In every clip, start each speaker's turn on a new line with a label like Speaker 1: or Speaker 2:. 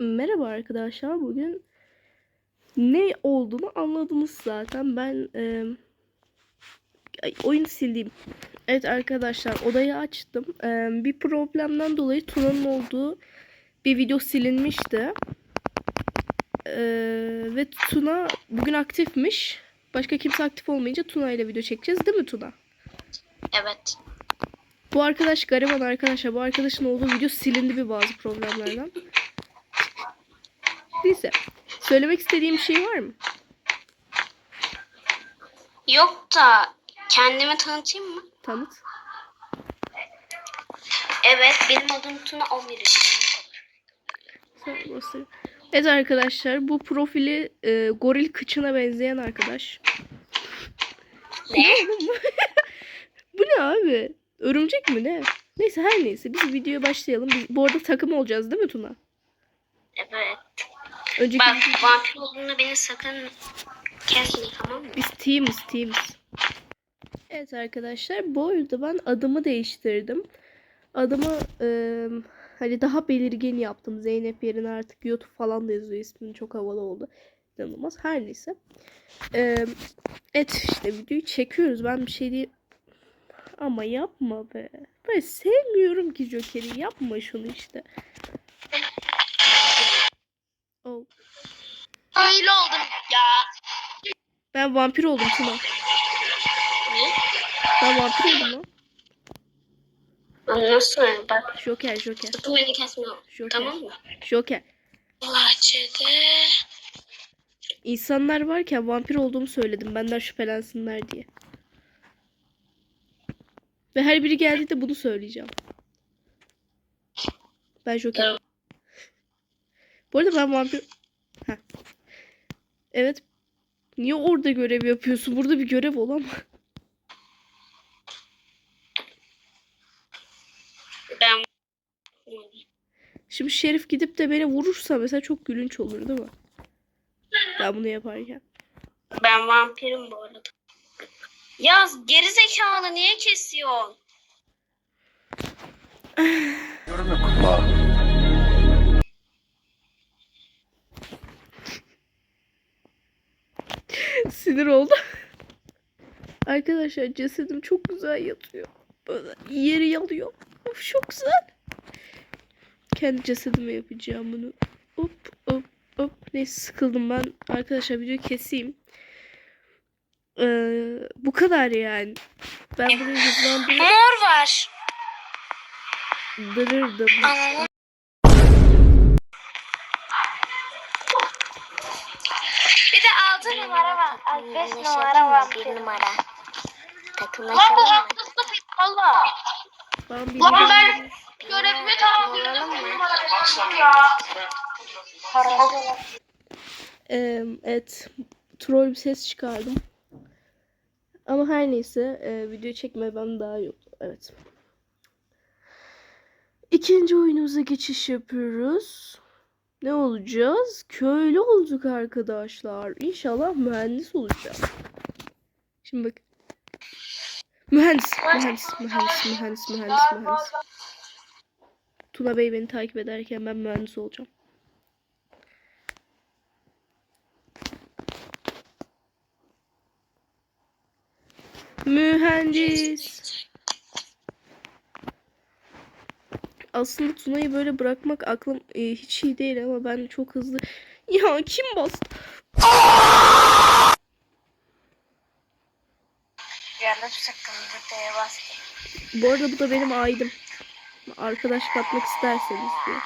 Speaker 1: Merhaba arkadaşlar. Bugün ne olduğunu anladınız zaten. Ben e, ay, oyunu sildim. Evet arkadaşlar odayı açtım. E, bir problemden dolayı Tuna'nın olduğu bir video silinmişti. E, ve Tuna bugün aktifmiş. Başka kimse aktif olmayınca Tuna ile video çekeceğiz değil mi Tuna?
Speaker 2: Evet.
Speaker 1: Bu arkadaş gariban arkadaşlar. Bu arkadaşın olduğu video silindi bir bazı problemlerden. Neyse. Söylemek istediğim bir şey var mı?
Speaker 2: Yok da kendimi tanıtayım mı?
Speaker 1: Tanıt.
Speaker 2: Evet benim adım Tuna 11 yaşındayım.
Speaker 1: Sen göster. Evet arkadaşlar bu profili e, goril kıçına benzeyen arkadaş.
Speaker 2: Ne?
Speaker 1: bu ne abi? Örümcek mi ne? Neyse her neyse biz videoya başlayalım. Biz, bu arada takım olacağız değil mi Tuna?
Speaker 2: Evet.
Speaker 1: Önceki
Speaker 2: Bak vampir olduğunda beni sakın kesme tamam mı?
Speaker 1: Biz team'iz team'iz. Evet arkadaşlar bu arada ben adımı değiştirdim. Adımı e, hani daha belirgin yaptım. Zeynep yerine artık YouTube falan da yazıyor. İsmin çok havalı oldu. İnanılmaz. Her neyse. E, evet işte videoyu çekiyoruz. Ben bir şey değil. Ama yapma be. Ben sevmiyorum ki Joker'i. Yapma şunu işte. Oh.
Speaker 2: Öyle oldum ya.
Speaker 1: Ben vampir oldum Tuna. Ben vampir oldum lan.
Speaker 2: Nasıl? Bak
Speaker 1: Joker, Joker.
Speaker 2: sakın beni kesme.
Speaker 1: Joker.
Speaker 2: Tamam mı?
Speaker 1: Joker.
Speaker 2: Bahçede.
Speaker 1: İnsanlar varken vampir olduğumu söyledim. Benden şüphelensinler diye. Ve her biri geldiğinde bunu söyleyeceğim. Ben Joker.
Speaker 2: Tamam.
Speaker 1: Bu arada ben vampir... Heh. Evet. Niye orada görev yapıyorsun? Burada bir görev olamaz.
Speaker 2: Ben
Speaker 1: Şimdi Şerif gidip de beni vurursa mesela çok gülünç olur değil mi? Ben bunu yaparken.
Speaker 2: ben vampirim bu arada. Ya gerizekalı niye kesiyorsun?
Speaker 3: Yorum yok.
Speaker 1: Sinir oldu. Arkadaşlar cesedim çok güzel yatıyor. Böyle yeri yalıyor. Of çok güzel. Kendi cesedime yapacağım bunu. Hop hop hop. Neyse sıkıldım ben. Arkadaşlar videoyu keseyim. Ee, bu kadar yani. Ben bunu hızlandırır,
Speaker 2: Mor var.
Speaker 1: dırırdım.
Speaker 2: Var. 5 numara var. 1 numara. Takımlaşalım mı?
Speaker 1: Ben
Speaker 2: Lan ben görevimi tamamladım.
Speaker 1: Ee, evet. Troll bir ses çıkardım. Ama her neyse e, video çekmeden daha iyi oldu. Evet. İkinci oyunumuza geçiş yapıyoruz. Ne olacağız? Köylü olduk arkadaşlar. İnşallah mühendis olacağız. Şimdi bak. Mühendis, mühendis, mühendis, mühendis, mühendis, mühendis. Tuna Bey beni takip ederken ben mühendis olacağım. Mühendis. Aslında Tuna'yı böyle bırakmak aklım e, hiç iyi değil ama ben çok hızlı... Ya kim bastı?
Speaker 2: Yanlış.
Speaker 1: Bu arada bu da benim aidim. Arkadaş katmak isterseniz diye.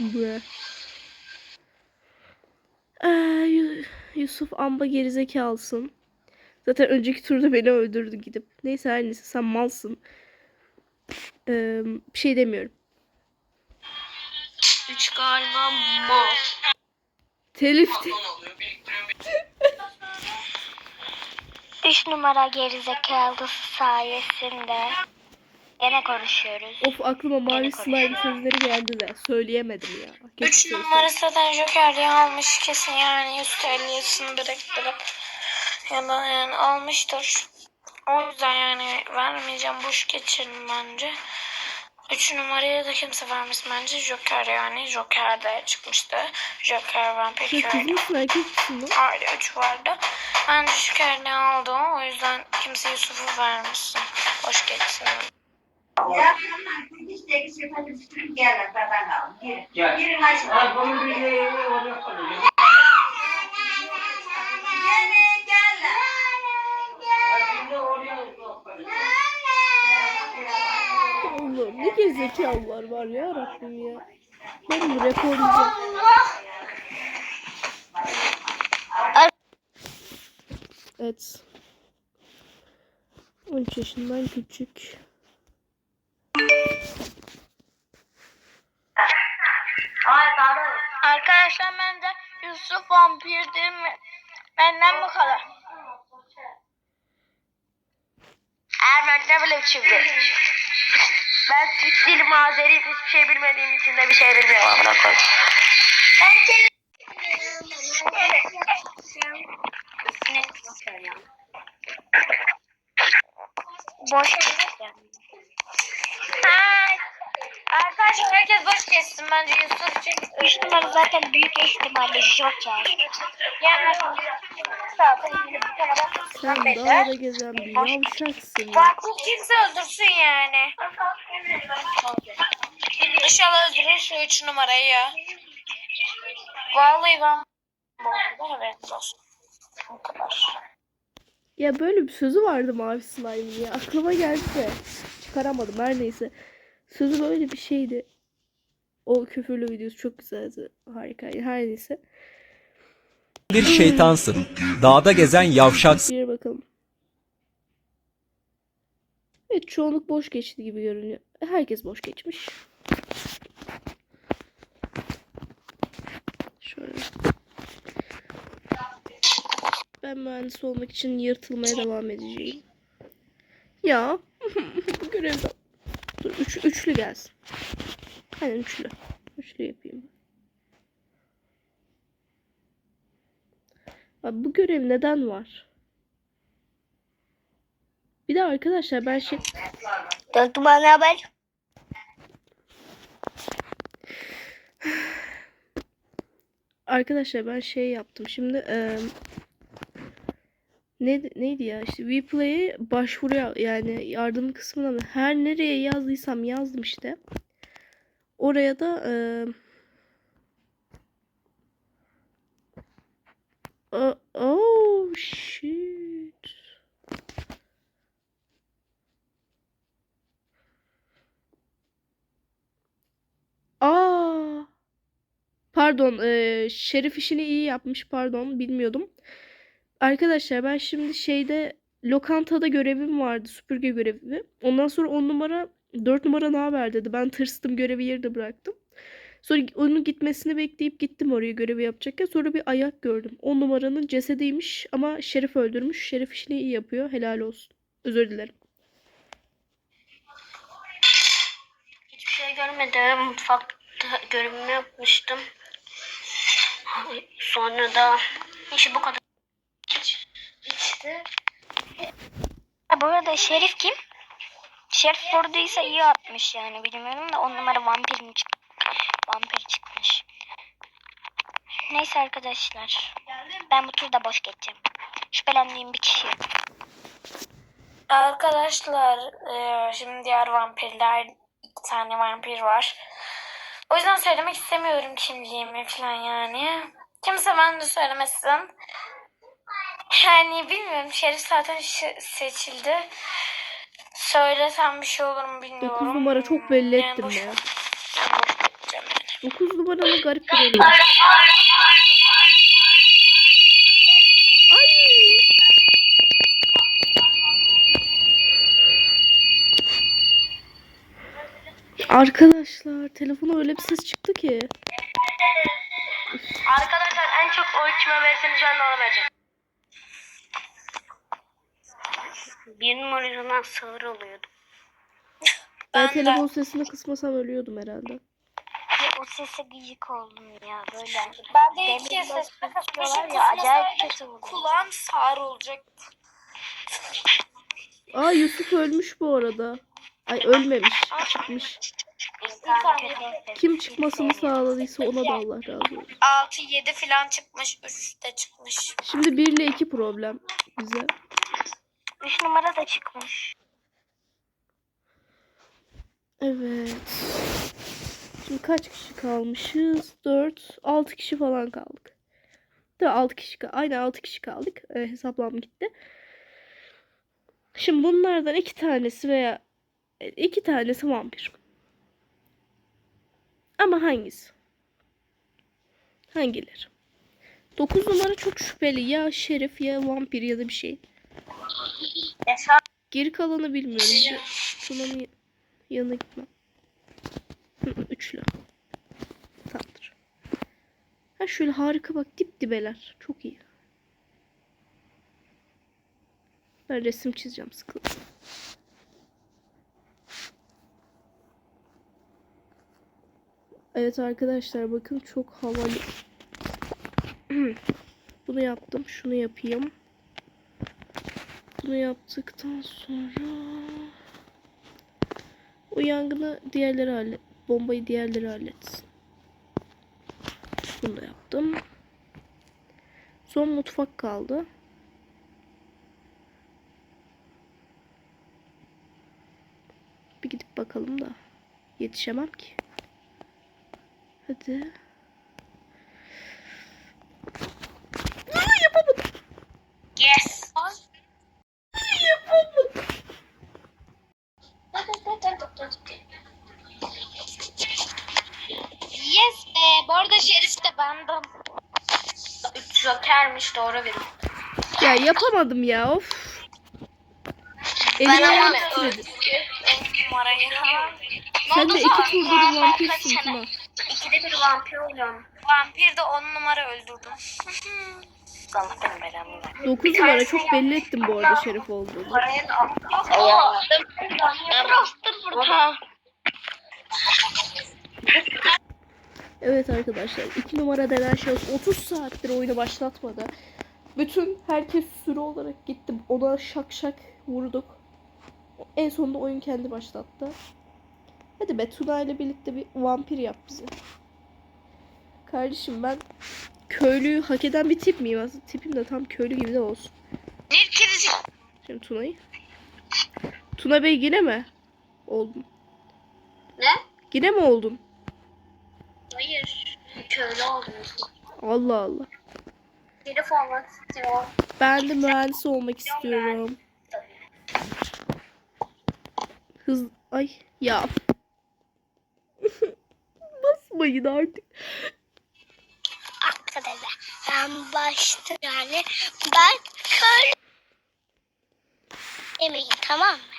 Speaker 1: Bre. Ee, Yu- Yusuf amba gerizekalısın. Zaten önceki turda beni öldürdü gidip. Neyse her neyse sen malsın. Ee, bir şey demiyorum.
Speaker 2: 3 galiba mal.
Speaker 1: Telif
Speaker 4: 3 numara gerizekalısı sayesinde gene konuşuyoruz.
Speaker 1: Of aklıma mavi slime sözleri geldi de söyleyemedim ya.
Speaker 5: 3
Speaker 1: söyleseydim.
Speaker 5: numara zaten Joker diye almış kesin yani 150'sini biriktirip ya da yani almıştır. O yüzden yani vermeyeceğim boş geçirin bence. Üç numaraya da kimse vermesin bence Joker yani. Joker de çıkmıştı. Joker,
Speaker 1: erkek misin lan?
Speaker 5: Aile üç vardı. Ben Joker'le aldım. O yüzden kimse Yusuf'u vermesin. Hoş geçsin.
Speaker 1: Allah'ım ne gerizekalılar var ya Rabbim ya. Ben bunu rekorlayacağım. Evet. 13 yaşından küçük.
Speaker 4: Arkadaşlar ben de Yusuf vampirdim. Benden bu kadar. Ermen ne bileyim şimdi. Ben Türk dili Azeri hiçbir şey bilmediğim için de bir şey bilmiyorum amına koyayım. Ben seni... Boş Arkadaşlar herkes boş geçsin bence Yusuf 3 numara zaten büyük ihtimalle Joker. Yani zaten yine tane bak.
Speaker 1: Sen dağda gezen bir yavşaksın ya.
Speaker 5: Kimse öldürsün yani. İnşallah öldürür şu üç numarayı ya. Vallahi ben bu kadar haberiniz olsun. Bu kadar.
Speaker 1: Ya böyle bir sözü vardı Mavi Slime'ın ya. Aklıma geldi de çıkaramadım her neyse. Sözü böyle bir şeydi. O küfürlü videosu çok güzeldi. Harikaydı. Her neyse.
Speaker 6: bir şeytansın. Dağda gezen yavşaksın.
Speaker 1: Bir bakalım. Evet çoğunluk boş geçti gibi görünüyor. Herkes boş geçmiş. Şöyle. Ben mühendis olmak için yırtılmaya devam edeceğim. Ya bu görevde dur üç, üçlü gelsin. Aynen üçlü. Üçlü yapayım. Abi bu görev neden var? Bir de arkadaşlar ben şey
Speaker 4: Dört numara haber.
Speaker 1: arkadaşlar ben şey yaptım. Şimdi eee ne neydi ya işte Vplay'e başvuru ya- yani yardım kısmına mı her nereye yazdıysam yazdım işte. Oraya da eee Oh, shit. Aa. Pardon, eee, Şerif işini iyi yapmış. Pardon, bilmiyordum. Arkadaşlar ben şimdi şeyde lokantada görevim vardı. Süpürge görevi. Ondan sonra 10 numara 4 numara ne haber dedi. Ben tırstım görevi yerde bıraktım. Sonra onun gitmesini bekleyip gittim oraya görevi yapacakken. Sonra bir ayak gördüm. 10 numaranın cesediymiş ama Şerif öldürmüş. Şerif işini iyi yapıyor. Helal olsun. Özür dilerim.
Speaker 4: Hiçbir şey görmedim. Mutfakta görevimi yapmıştım. Sonra da işte bu kadar. İşte. Bu arada Şerif kim? Şerif vurduysa iyi atmış yani bilmiyorum da on numara vampir mi çıktı? Vampir çıkmış. Neyse arkadaşlar. Ben bu turda boş geçeceğim. Şüphelendiğim bir kişi.
Speaker 5: Arkadaşlar eee, şimdi diğer vampirler iki tane vampir var. O yüzden söylemek istemiyorum kimliğimi falan yani. Kimse ben de söylemesin. Yani bilmiyorum Şerif zaten seçildi. Söylesem bir şey olur mu bilmiyorum.
Speaker 1: 9 numara çok belli
Speaker 5: Yani
Speaker 1: ettim
Speaker 5: boş-
Speaker 1: ya.
Speaker 5: Ben boş geçeceğim yani.
Speaker 1: 9 numaranın garip bir rengi. Ay! Arkadaşlar telefona öyle bir ses çıktı ki.
Speaker 4: Arkadaşlar en çok oy kime verirseniz ben de ona vereceğim. Bir numaradan sağır oluyordum.
Speaker 1: Ben,
Speaker 5: Ben de.
Speaker 1: telefon sesini kısmasam ölüyordum herhalde.
Speaker 4: Ya o sese gıcık oldum ya böyle.
Speaker 5: Ben de
Speaker 4: Demir
Speaker 5: iki kez
Speaker 4: basıp
Speaker 5: ses
Speaker 4: kısıyorlar ya acayip kötü oluyor.
Speaker 5: Kulağım sağır olacak.
Speaker 1: Aa Yusuf ölmüş bu arada. Ay ölmemiş. Çıkmış. Kim çıkmasını sağladıysa ona da Allah razı olsun.
Speaker 5: 6 7 falan çıkmış. 3 de çıkmış.
Speaker 1: Şimdi 1 ile 2 problem bize.
Speaker 4: 3 numara da çıkmış.
Speaker 1: Evet. Şimdi kaç kişi kalmışız? 4, 6 kişi falan kaldık. De 6 kişi kaldık. Aynen 6 kişi kaldık. Ee, hesaplam gitti. Şimdi bunlardan iki tanesi veya e, iki tanesi vampir. Ama hangisi? Hangileri? 9 numara çok şüpheli. Ya şerif ya vampir ya da bir şey. Geri kalanı bilmiyorum. Tuna'nın yanına gitmem. Üçlü. Tamamdır. Ha şöyle harika bak dip dibeler. Çok iyi. Ben resim çizeceğim sıkıldım. Evet arkadaşlar bakın çok havalı. Bunu yaptım. Şunu yapayım. Bunu yaptıktan sonra o yangını diğerleri hallet. Bombayı diğerleri halletsin. Bunu da yaptım. Son mutfak kaldı. Bir gidip bakalım da. Yetişemem ki. Hadi. Aa, yapamadım.
Speaker 2: Yes. Yes be. Bu arada Şerif de bendim.
Speaker 5: 3 jokermiş doğru benim.
Speaker 1: Ya yapamadım ya of.
Speaker 2: Ben
Speaker 1: Elime
Speaker 2: ama
Speaker 1: ayağım titredi.
Speaker 5: Numarayı.
Speaker 1: Sen de iki turdur vampirsin Tuna.
Speaker 2: İkide bir vampir oluyorum.
Speaker 5: Vampir de 10 numara öldürdüm. Allah benim belamı ver.
Speaker 1: 9 numara çok belli ettim bu arada şerif olduğunu.
Speaker 2: Bastır burada.
Speaker 1: Evet arkadaşlar 2 numara denen şahıs 30 saattir oyunu başlatmadı. Bütün herkes sürü olarak gitti. Ona şak şak vurduk. En sonunda oyun kendi başlattı. Hadi be Tuna ile birlikte bir vampir yap bize. Kardeşim ben köylüyü hak eden bir tip miyim? Aslında tipim de tam köylü gibi de olsun.
Speaker 2: Herkes
Speaker 1: Şimdi Tuna'yı. Tuna Bey yine mi? Oldun.
Speaker 2: Ne?
Speaker 1: Yine mi oldun?
Speaker 2: Hayır. Köylü oldum.
Speaker 1: Allah Allah.
Speaker 2: Şerif olmak istiyor.
Speaker 1: Ben de mühendis olmak istiyorum. Hız... Ay ya. Basmayın artık.
Speaker 4: Arkadaşlar ben başta yani ben köylü demeyin tamam mı?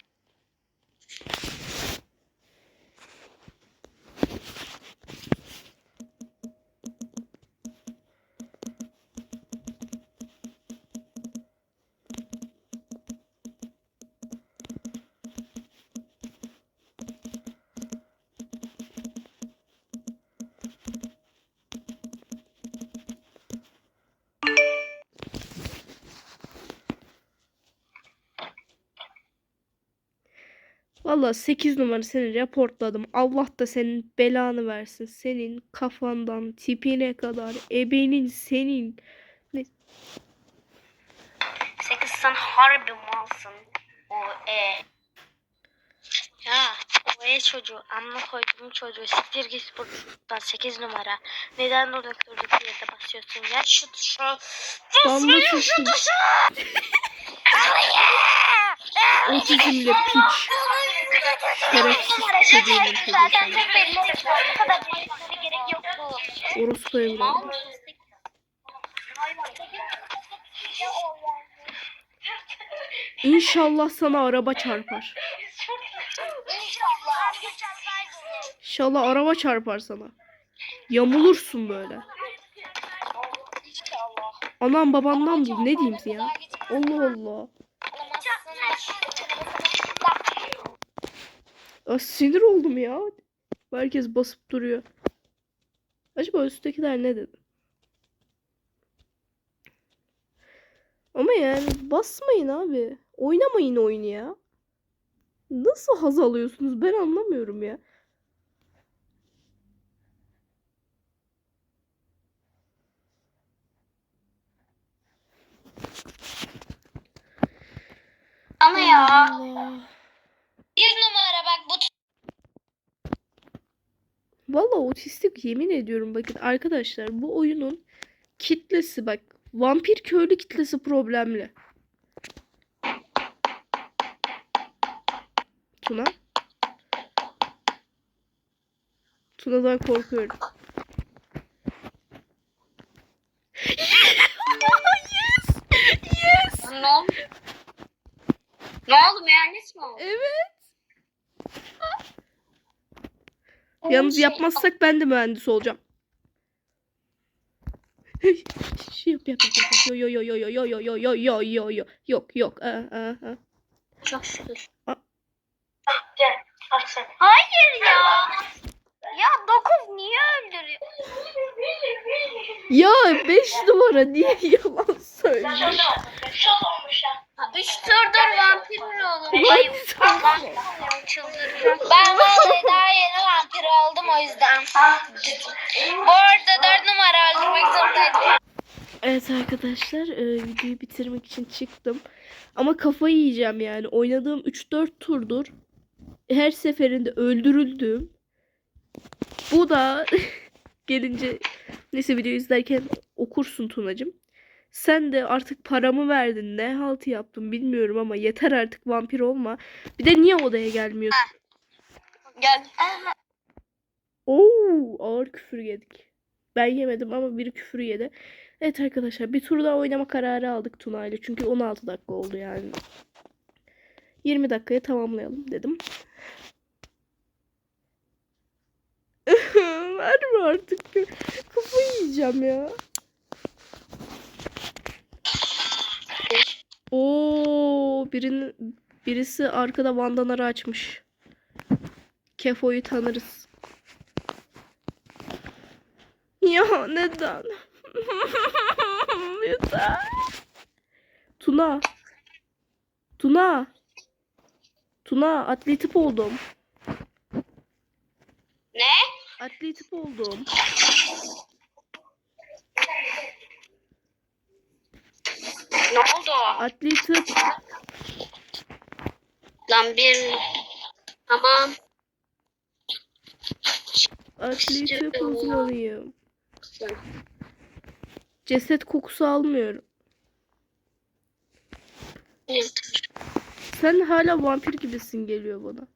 Speaker 1: Valla 8 numara seni raportladım. Allah da senin belanı versin. Senin kafandan tipine kadar ebenin senin.
Speaker 4: 8 sen harbi malsın. O e. Ya o e çocuğu amma koyduğum çocuğu siktir git buradan 8 numara. Neden durduk durduk yerde basıyorsun ya şu tuşa.
Speaker 1: Damla tuşu. Otizmle piç. Şerefsiz çocuğunun çocuğu
Speaker 4: Zaten
Speaker 1: seni.
Speaker 4: çok belli. Bu kadar belirtmene gerek yoktu.
Speaker 1: Orospu evladı. İnşallah sana araba çarpar. İnşallah araba çarpar sana. Yamulursun böyle. Anam babandan bul. Ne diyeyim ya? Allah Allah. Ya sinir oldum ya. Herkes basıp duruyor. Acaba üsttekiler ne dedi? Ama yani basmayın abi. Oynamayın oyunu ya. Nasıl haz alıyorsunuz ben anlamıyorum ya. Ama ya. Allah bak bu Valla otistik yemin ediyorum bakın arkadaşlar bu oyunun kitlesi bak vampir köylü kitlesi problemli. Tuna. Tuna'dan korkuyorum. yes! Yes!
Speaker 2: Ne oldu? Ne oldu? Mi oldu?
Speaker 1: Evet. Yalnız yapmazsak ben de mühendis olacağım. Şey yap yap yap. Yo yo yo yo yo yo yo yo yo yo yo yo yok yok. Aa, aa, aa.
Speaker 2: Çok şükür.
Speaker 4: Hayır ya. Ya 9 niye öldürüyor?
Speaker 1: Ya 5 numara niye yalan söylüyor?
Speaker 2: 3 turdur vampir mi oldum?
Speaker 1: Vay
Speaker 2: Çıldıracağım.
Speaker 5: Ben vallahi daha yeni vampir oldum o yüzden. Bu arada 4 numara öldürmek zorundaydım.
Speaker 1: Evet arkadaşlar e, videoyu bitirmek için çıktım. Ama kafayı yiyeceğim yani. Oynadığım 3-4 turdur her seferinde öldürüldüm. Bu da gelince neyse video izlerken okursun Tunacığım. Sen de artık paramı verdin. Ne halt yaptın bilmiyorum ama yeter artık vampir olma. Bir de niye odaya gelmiyorsun?
Speaker 2: Gel.
Speaker 1: Oo, ağır küfür yedik. Ben yemedim ama biri küfür yedi. Evet arkadaşlar bir tur daha oynama kararı aldık Tuna ile. Çünkü 16 dakika oldu yani. 20 dakikaya tamamlayalım dedim. Verme artık. Kafayı yiyeceğim ya. Oo, birinin birisi arkada bandanaları açmış. Kefo'yu tanırız. Ya neden? neden? Tuna. Tuna. Tuna adli tıp oldum.
Speaker 2: Ne?
Speaker 1: Adli tıp oldum.
Speaker 2: Ne oldu?
Speaker 1: Adli tıp.
Speaker 2: Lan bir... Tamam.
Speaker 1: Adli tıp uzmanıyım. Ceset kokusu almıyorum. Sen hala vampir gibisin geliyor bana.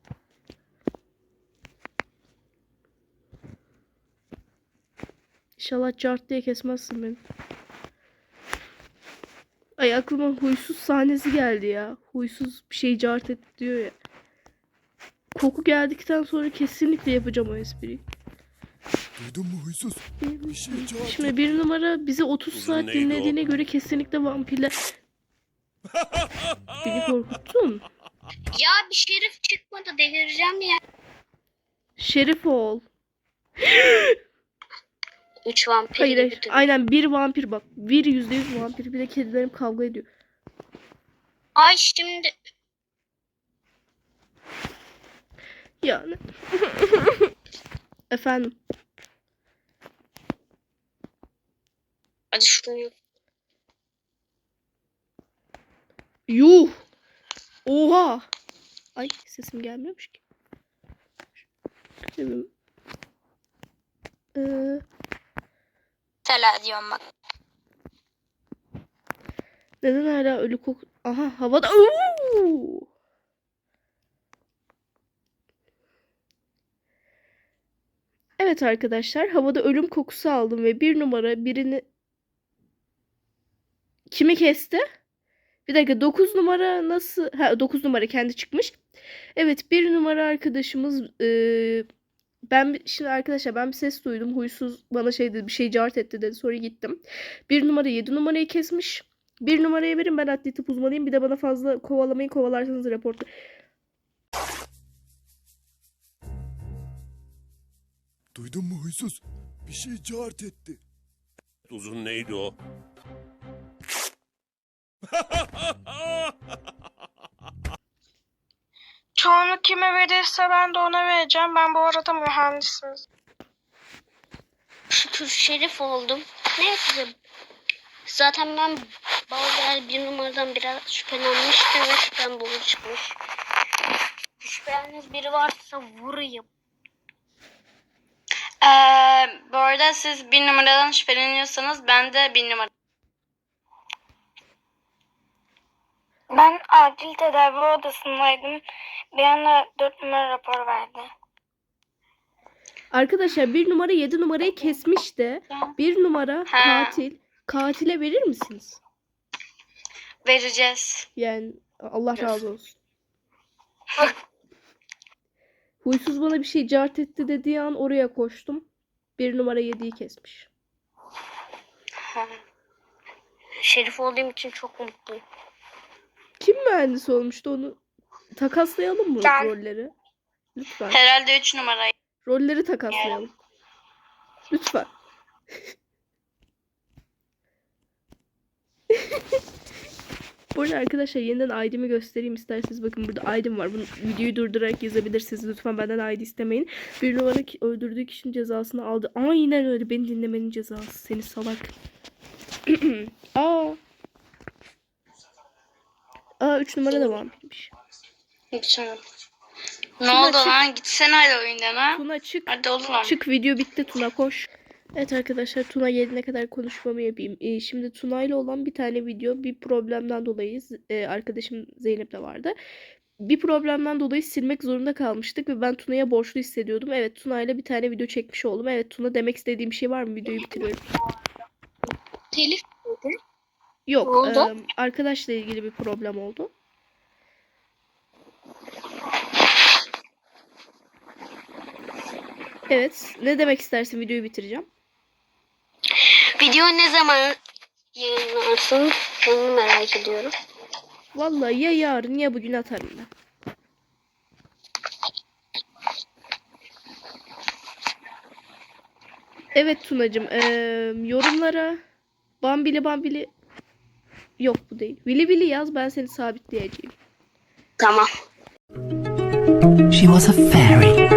Speaker 1: İnşallah cart diye kesmezsin beni. Ay aklıma huysuz sahnesi geldi ya. Huysuz bir şey cart etti diyor ya. Koku geldikten sonra kesinlikle yapacağım o espriyi.
Speaker 3: Duydun mu huysuz? Bir şey cevap
Speaker 1: Şimdi bir numara bizi 30
Speaker 3: Uzun
Speaker 1: saat
Speaker 3: neydi o?
Speaker 1: dinlediğine göre kesinlikle vampirler... Beni korkuttun.
Speaker 2: Ya bir şerif çıkmadı delireceğim ya.
Speaker 1: Şerif ol.
Speaker 2: 3 vampir
Speaker 1: Hayır, hayır.
Speaker 2: gibi
Speaker 1: Aynen bir vampir bak. Bir yüzde yüz vampir. Bir de kedilerim kavga ediyor.
Speaker 2: Ay şimdi
Speaker 1: Yani. Efendim.
Speaker 2: hadi şunu.
Speaker 1: Yuh. Oha. Ay sesim gelmiyormuş ki. Şöyle bir- Ee,
Speaker 2: Tela
Speaker 1: neden hala ölü kok... Aha havada... Oo! Evet arkadaşlar havada ölüm kokusu aldım ve bir numara birini... Kimi kesti? Bir dakika 9 numara nasıl? Ha 9 numara kendi çıkmış. Evet bir numara arkadaşımız eee, ben şimdi arkadaşlar ben bir ses duydum. Huysuz bana şey dedi bir şey cart etti dedi. Sonra gittim. Bir numara 7 numarayı kesmiş. Bir numaraya verin ben adli tıp uzmanıyım. Bir de bana fazla kovalamayın kovalarsanız raportu.
Speaker 3: Duydun mu huysuz? Bir şey cart etti.
Speaker 7: Uzun neydi o?
Speaker 8: Çoğunluk kime verirse ben de ona vereceğim. Ben bu arada mühendisim.
Speaker 2: Şükür şerif oldum. Ne yapacağım? Zaten ben bazı bir numaradan biraz şüphelenmiştim ve şüphem doğru çıkmış. Şüpheleniniz biri varsa vurayım.
Speaker 5: Ee, bu arada siz bir numaradan şüpheleniyorsanız ben de bir numara.
Speaker 4: Ben acil tedavi odasındaydım. Bir anda 4 numara rapor verdi.
Speaker 1: Arkadaşlar bir numara 7 numarayı kesmiş de bir numara
Speaker 5: Ha.
Speaker 1: katil. Katile verir misiniz?
Speaker 5: Vereceğiz.
Speaker 1: Yani Allah razı olsun. Huysuz bana bir şey cart etti dediği an oraya koştum. Bir numara 7'yi kesmiş.
Speaker 2: Şerif olduğum için çok mutluyum.
Speaker 1: Kim mühendis olmuştu onu takaslayalım mı
Speaker 4: Ben.
Speaker 1: rolleri? Lütfen.
Speaker 5: Herhalde 3 numara.
Speaker 1: Rolleri takaslayalım. Lütfen. Bu arada arkadaşlar yeniden ID'mi göstereyim isterseniz. Bakın burada ID'm var. Bunu videoyu durdurarak yazabilirsiniz. Lütfen benden ID istemeyin. Bir numara öldürdüğü kişinin cezasını aldı. Aynen öyle. Beni dinlemenin cezası. Seni salak. Aa. Aa 3 numara da vampirmiş.
Speaker 5: Lütfen. Ne
Speaker 1: Tuna
Speaker 5: oldu
Speaker 1: çık.
Speaker 5: lan? Gitsene hadi oyundan ha.
Speaker 1: Tuna çık.
Speaker 5: Hadi oğlum.
Speaker 1: Çık video bitti Tuna koş. Evet arkadaşlar Tuna gelene kadar konuşmamı yapayım. Ee, şimdi Tuna ile olan bir tane video bir problemden dolayı e, arkadaşım Zeynep de vardı. Bir problemden dolayı silmek zorunda kalmıştık ve ben Tuna'ya borçlu hissediyordum. Evet Tuna ile bir tane video çekmiş oldum. Evet Tuna demek istediğim bir şey var mı? Videoyu bitiriyorum.
Speaker 2: Telif
Speaker 1: Yok.
Speaker 2: Oldu?
Speaker 1: em, arkadaşla ilgili bir problem oldu. Evet. Ne demek istersin? Videoyu bitireceğim.
Speaker 2: Video ne zaman yayınlarsın? Onu merak ediyorum.
Speaker 1: Vallahi ya yarın ya bugün atarım ben. Evet Tunacığım, eee, yorumlara Bambili Bambili yok bu değil. Vili Vili yaz ben seni sabitleyeceğim.
Speaker 2: Tamam.
Speaker 9: She was a fairy.